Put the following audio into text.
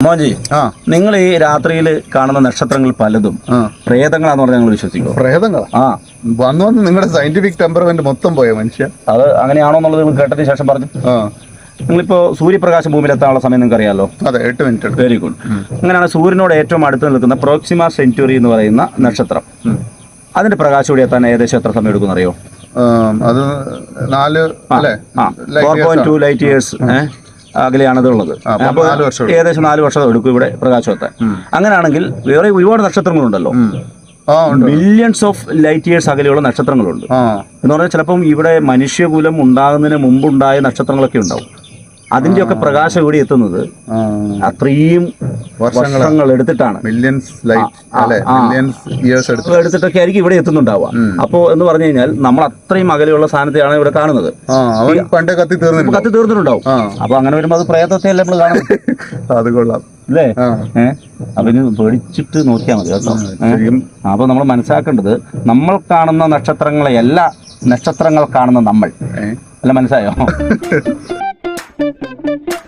മോജി ആ. നിങ്ങൾ ഈ രാത്രിയിൽ കാണുന്ന നക്ഷത്രങ്ങൾ പലതും പ്രേതങ്ങളാന്ന് പറഞ്ഞാൽ ഞങ്ങൾ വിശ്വസിക്കും പ്രേതങ്ങളാ? ആ. വന്നു വന്ന് നിങ്ങളുടെ സയന്റിഫിക് ടെമ്പർമെന്റ് മൊത്തം പോയ മനുഷ്യ? അത് അങ്ങനെയാണോ എന്നുള്ളത് നിങ്ങൾ കേട്ടതിന് ശേഷം പറഞ്ഞു. നിങ്ങളിപ്പോ സൂര്യപ്രകാശം ഭൂമിയിലെത്താനുള്ള സമയം നിങ്ങൾക്ക് അറിയാലോ? അതെ എട്ട് മിനിറ്റ് വെരി ഗുഡ് അങ്ങനെയാണ് സൂര്യനോട് ഏറ്റവും അടുത്ത് നിൽക്കുന്ന പ്രോക്സിമ സെഞ്ചുറി എന്ന് പറയുന്ന നക്ഷത്രം. അതിന്റെ പ്രകാശം കൂടി എത്താൻ ഏകദേശം എത്ര സമയം എടുക്കും അറിയോ അത് നാല് four point. Two light years അകലെയാണ് ഉള്ളത് അപ്പോൾ ഏകദേശം നാല് വർഷം എടുക്കും ഇവിടെ പ്രകാശത്തെ അങ്ങനെയാണെങ്കിൽ വേറെ ഒരുപാട് നക്ഷത്രങ്ങളുണ്ടല്ലോ. മില്യൺസ് ഓഫ് ലൈറ്റ് ഇയേഴ്സ് അകലെയുള്ള നക്ഷത്രങ്ങളുണ്ട്. എന്ന് പറഞ്ഞാൽ ചിലപ്പം ഇവിടെ മനുഷ്യകുലം ഉണ്ടാകുന്നതിന് മുമ്പുണ്ടായ നക്ഷത്രങ്ങളൊക്കെ ഉണ്ടാവും. അതിന്റെയൊക്കെ പ്രകാശം ഇവിടെ എത്തുന്നത് അത്രയും. വർഷങ്ങൾ എടുത്തിട്ടാണ്. ഇയേഴ്സ് എടുത്ത് എടുത്തിട്ടൊക്കെ ആയിരിക്കും ഇവിടെ എത്തുന്നുണ്ടാവുക. അപ്പോൾ എന്ന് പറഞ്ഞു കഴിഞ്ഞാൽ നമ്മൾ അത്രയും അകലെയുള്ള സ്ഥാനത്തെയാണ് ഇവിടെ കാണുന്നത്. പണ്ടേ കത്തി തീർന്നു കത്തി തീർന്നിട്ടുണ്ടാവും. അപ്പൊ അങ്ങനെ വരുമ്പോൾ അത് പ്രേതത്തെ അല്ല നമ്മൾ കാണുന്നത്? അത് കൊള്ളാം. അല്ലേ? ഏഹ് പേടിച്ചിട്ട് നോക്കിയാൽ മതി കേട്ടോ. അപ്പൊ നമ്മൾ മനസ്സിലാക്കേണ്ടത് നമ്മൾ കാണുന്ന നക്ഷത്രങ്ങളെ എല്ലാ നക്ഷത്രങ്ങൾ കാണുന്ന നമ്മൾ. അല്ല മനസ്സിലായോ?